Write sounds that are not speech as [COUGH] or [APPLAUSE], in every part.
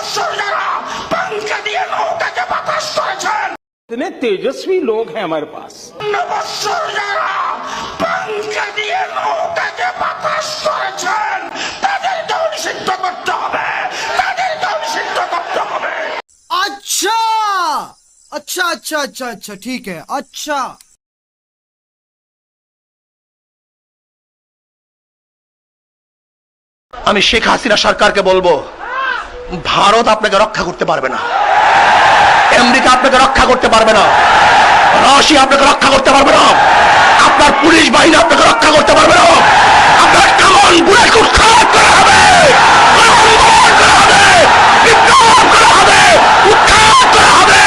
বছর যারা পাঙ্খা দিয়ে নৌকাকে বাতাস করেছেন इतने तेजस्वी लोग हैं हमारे पास বছর যারা পাঙ্খা দিয়ে নৌকাকে বাতাস করেছেন তাদেরকেও নিষিদ্ধ করতে হবে তাদেরকেও নিষিদ্ধ করতে হবে अच्छा अच्छा अच्छा अच्छा अच्छा ठीक है अच्छा আমি শেখ হাসিনা সরকারকে বলবো ভারত আপনাকে রক্ষা করতে পারবে না। আমেরিকা আপনাকে রক্ষা করতে পারবে না। রাশিয়া আপনাকে রক্ষা করতে পারবে না। আপনার পুলিশ বাহিনী আপনাকে রক্ষা করতে পারবে না আপনার কামন গুলে উৎখাত করা হবে আন্দোলন করা হবে বিপ্লব করা হবে উৎখাত করা হবে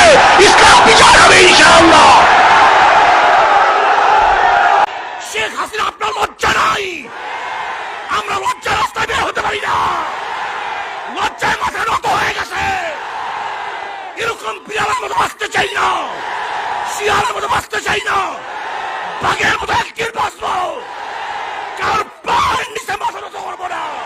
ইসলাম বিচার হবে ইনশাআল্লাহ শেখ হাসিনা আপনার লজ্জা নাই আমরা লজ্জা রাস্তায় বের হতে পারি না লজ্জায় মাথা নত হয়ে গেছে এরকম বিড়ালের মতো বাঁচতে চাই না। শিয়ালের মতো বাঁচতে চাই না। বাঘের মতো একদিন বাঁচবো। কার পায়ের নিচে মাথা নত করব না।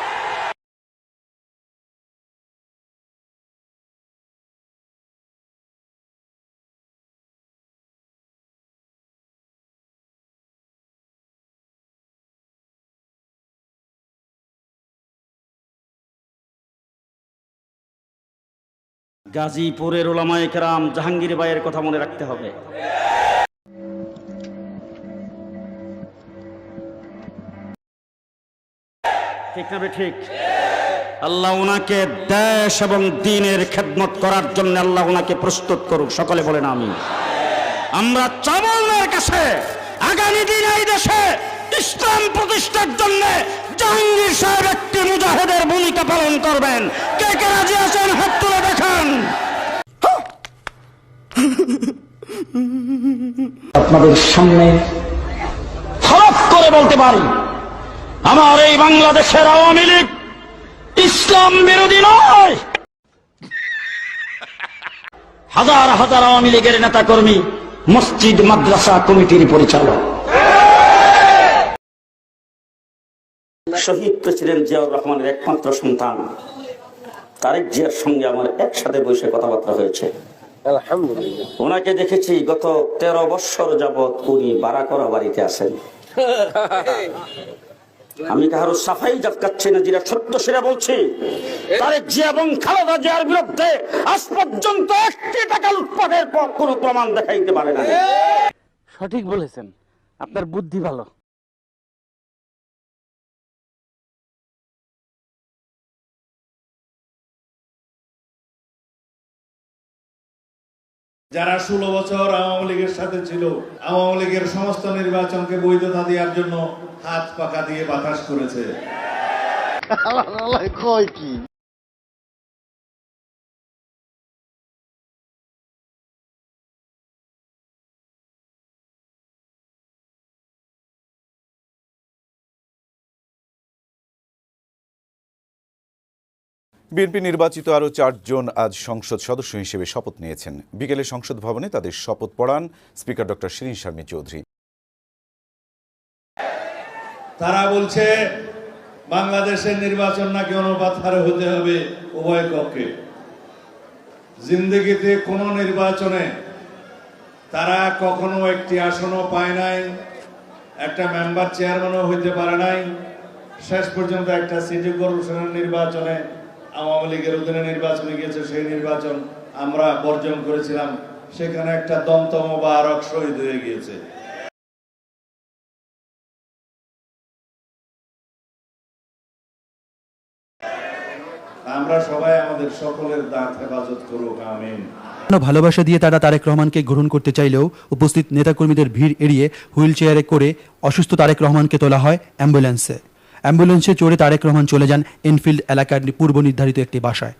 গাজীপুরের ওলামায়ে কেরাম জাহাঙ্গীর ভাইয়ের কথা মনে রাখতে হবে। ঠিক না ঠিক? আল্লাহ ওনাকে দেশ এবং দিনের খেদমত করার জন্য আল্লাহ ওনাকে প্রস্তুত করুক, সকলে বলেন আমি আমরা চামলের কাছে আগামী দিন এই দেশে ইসলাম প্রতিষ্ঠার জন্য জাহাঙ্গীর সাহেব একটি মুজাহিদের ভূমিকা পালন করবেন। কে কে রাজি আছেন? হাত আপনাদের সামনে হরফ করে বলতে পারি। আমার এই বাংলাদেশের আওয়ামী লীগ ইসলাম বিরোধী নয়। হাজার হাজার আওয়ামী লীগের নেতা কর্মী মসজিদ, মাদ্রাসা কমিটির পরিচালক। শহীদ প্রেসিডেন্ট জিয়াউর রহমানের একমাত্র সন্তান, তারেক জিয়ার সঙ্গে আমার একসাথে বসে কথাবার্তা হয়েছে। ওনাকে দেখেছি গত তেরো বৎসর যাবৎ উনি বারাকরা বাড়িতে আছেন। [LAUGHS] আমি কারও সাফাই জাতকাচ্ছি না যেটা সত্য সেটা বলছি। তারেক জিয়া এবং খালেদা জিয়ার বিরুদ্ধে আজ পর্যন্ত একটি টাকা লুটপাটের পর কোনো প্রমাণ দেখাইতে পারে না। সঠিক বলেছেন। আপনার বুদ্ধি ভালো। যারা ষোলো বছর আওয়ামী লীগের সাথে ছিল, আওয়ামী লীগের সমস্ত নির্বাচনকে বৈধতা দেওয়ার জন্য হাত পাকা দিয়ে বাতাস করেছে। বিএনপি নির্বাচিত আরও চারজন আজ সংসদ সদস্য হিসেবে শপথ নিয়েছেন। বিকেলে সংসদ ভবনে তাদের শপথ পড়ান স্পিকার ডক্টর শিরিন শারমী চৌধুরী। তারা বলছে, বাংলাদেশের নির্বাচন নাকি অনুপাত হারে হতে হবে উভয় কক্ষে জিন্দগিতে কোন নির্বাচনে তারা কখনো একটি আসনও পায় নাই, একটা মেম্বার চেয়ারম্যানও হইতে পারে নাই, শেষ পর্যন্ত একটা সিটি কর্পোরেশনের নির্বাচনে আওয়ামী লীগের অধীনে নির্বাচনে গিয়েছে সেই নির্বাচন আমরা বর্জন করেছিলাম। সেখানে একটা দন্ত মোবারক শহীদ হয়ে গিয়েছে। আমরা সবাই আমাদের সকলের দাঁত হেফাজত করুক, আমিন। ভালোবাসা দিয়ে তারা তারেক রহমানকে গ্রহণ করতে চাইলেও উপস্থিত নেতাকর্মীদের ভিড় এড়িয়ে হুইল চেয়ারে করে অসুস্থ তারেক রহমানকে তোলা হয় অ্যাম্বুলেন্সে। অ্যাম্বুলেন্সে চড়ে তারেক রহমান চলে যান এনফিল্ড এলাকার পূর্ব নির্ধারিত একটি বাসায়।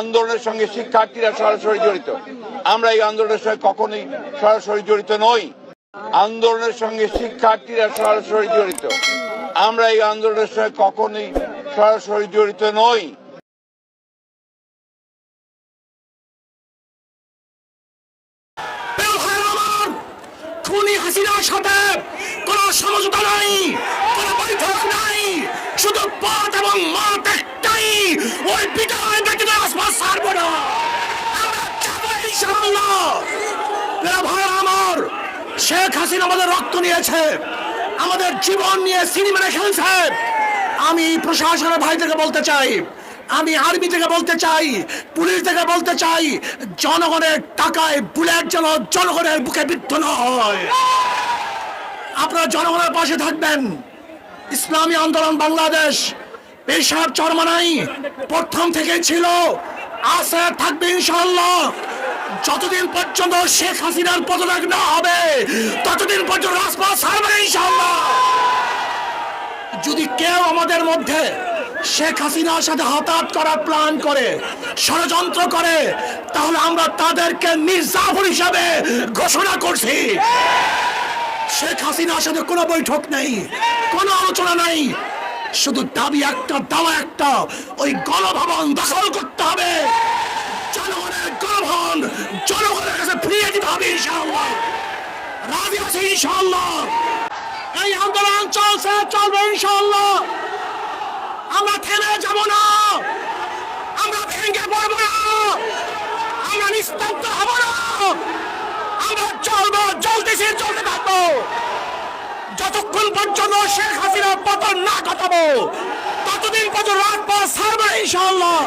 আন্দোলনের সঙ্গে শিক্ষার্থীরা সরাসরি জড়িত। আমরা এই আন্দোলনের সঙ্গে কখনোই সরাসরি জড়িত নই। আন্দোলনের সঙ্গে শিক্ষার্থীরা সরাসরি জড়িত। আমরা এই আন্দোলনের সঙ্গে কখনোই সরাসরি জড়িত নই। খুনি হাসিনার সাথে। সমঝোতা নাই, কোনো বৈঠক নাই, শুধু পথ এবং মত একটাই। ওই বিদায় ব্যক্তিদের আসবাস ছাড়বো না আমার শেখ হাসিনা আমাদের রক্ত নিয়েছে, আমাদের জীবন নিয়ে সিনেমা খেলছে আমি প্রশাসনের ভাই থেকে বলতে চাই আমি আর্মি থেকে বলতে চাই, পুলিশ থেকে বলতে চাই, জনগণের টাকায় বুলেট যেন জনগণের বুকে বিদ্ধ না হয়। আপনারা জনগণের পাশে থাকবেন। ইসলামী আন্দোলন বাংলাদেশ পেশাব চরমানাই প্রথম থেকে ছিল। আছে, থাকবে ইনশাল্লাহ যতদিন পর্যন্ত শেখ হাসিনার পদত্যাগ না হবে, ততদিন পর্যন্ত রাজপথ ছাড়বে ইনশাল্লাহ যদি কেউ আমাদের মধ্যে শেখ হাসিনার সাথে হতাহত করার প্ল্যান করে, ষড়যন্ত্র করে, তাহলে আমরা তাদেরকে মির্জাফর হিসাবে ঘোষণা করছি। শেখ হাসিনার সাথে কোনো বৈঠক নেই, কোনো আলোচনা নেই। শুধু দাবি একটা, দাওয়া একটা, ওই গণভবন দখল করতে হবে। জনগণের গণভবন, জনগণের কাছে ফিরিয়ে দিতে হবে ইনশাআল্লাহ। রাজি আছে ইনশাআল্লাহ। এই আন্দোলন চলছে, চলবে ইনশাআল্লাহ আমরা থেমে যাব না আমরা ভেঙে পড়ব না আমরা নিস্তব্ধ হব না আমরা চলবো চলতেছি চলতে থাকব। যতক্ষণ পর্যন্ত শেখ হাসিনা পতন না ঘটাবো, ততদিন পর্যন্ত রাখব সারবে ইনশাআল্লাহ।